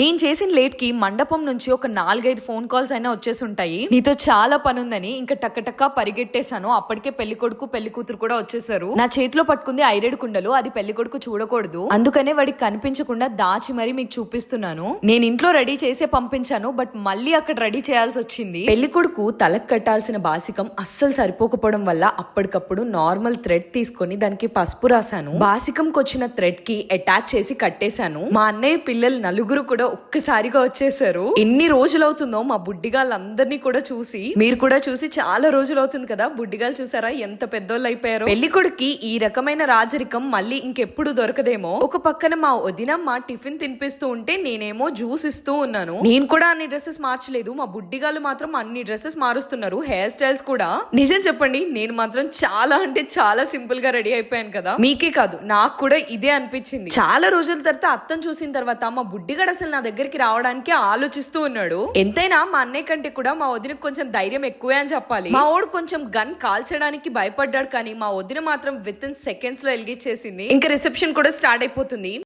నేను చేసిన లేట్కి మండపం నుంచి ఒక నాలుగైదు ఫోన్ కాల్స్ అయినా వచ్చేసి ఉంటాయి నీతో చాలా పని ఉందని ఇంకా టక్కటక్క పరిగెట్టేశాను. అప్పటికే పెళ్ళి కొడుకు పెళ్ళి కూతురు కూడా వచ్చేసారు. నా చేతిలో పట్టుకుంది ఐరేడు కుండలు. అది పెళ్ళి కొడుకు చూడకూడదు. అందుకనే వాడికి కనిపించకుండా దాచి మరీ మీకు చూపిస్తున్నాను. నేను ఇంట్లో రెడీ చేసే పంపించాను బట్ మళ్ళీ అక్కడ రెడీ చేయాల్సి వచ్చింది. పెళ్ళి కొడుకు తలకు కట్టాల్సిన బాసికం అస్సలు సరిపోకపోవడం వల్ల అప్పటికప్పుడు నార్మల్ థ్రెడ్ తీసుకొని దానికి పసుపు రాశాను. బాసికంకి వచ్చిన థ్రెడ్కి అటాచ్ చేసి కట్టేశాను. మా అన్నయ్య పిల్లలు నలుగురు కూడా ఒక్కసారిగా వచ్చేసారు. ఎన్ని రోజులు అవుతుందో మా బుడ్డిగాళ్ళందరినీ కూడా చూసి. మీరు కూడా చూసి చాలా రోజులు అవుతుంది కదా బుడ్డిగాలు చూసారా ఎంత పెద్దోళ్ళు అయిపోయారు పెళ్ళి ఈ రకమైన రాజరికం మళ్ళీ ఇంకెప్పుడు దొరకదేమో. ఒక పక్కన మా వదినమ్మ టిఫిన్ తినిపిస్తూ ఉంటే నేనేమో జ్యూస్ ఇస్తూ ఉన్నాను. నేను కూడా అన్ని డ్రెస్సెస్ మార్చలేదు. మా బుడ్డిగాలు మాత్రం అన్ని డ్రెస్సెస్ మారుస్తున్నారు. హెయిర్ స్టైల్స్ కూడా. నిజం చెప్పండి నేను మాత్రం చాలా అంటే చాలా సింపుల్గా రెడీ అయిపోయాను కదా. మీకే కాదు నాకు కూడా ఇదే అనిపించింది. చాలా రోజుల తర్వాత అత్తం చూసిన తర్వాత మా బుడ్డిగాడు అసలు నా దగ్గరికి రావడానికి ఆలోచిస్తూ ఉన్నాడు. ఎంతైనా మా అన్నయ్య కంటే కూడా మా వదినకు కొంచెం ధైర్యం ఎక్కువే అని చెప్పాలి. మా ఓడు కొంచెం గన్ కాల్చడానికి భయపడ్డాడు కానీ మా వదిన మాత్రం విత్ ఇన్ సెకండ్స్లో ఎలిగిచ్చేసింది ఇంకా రిసెప్షన్ కూడా స్టార్ట్ అయిపోతుంది.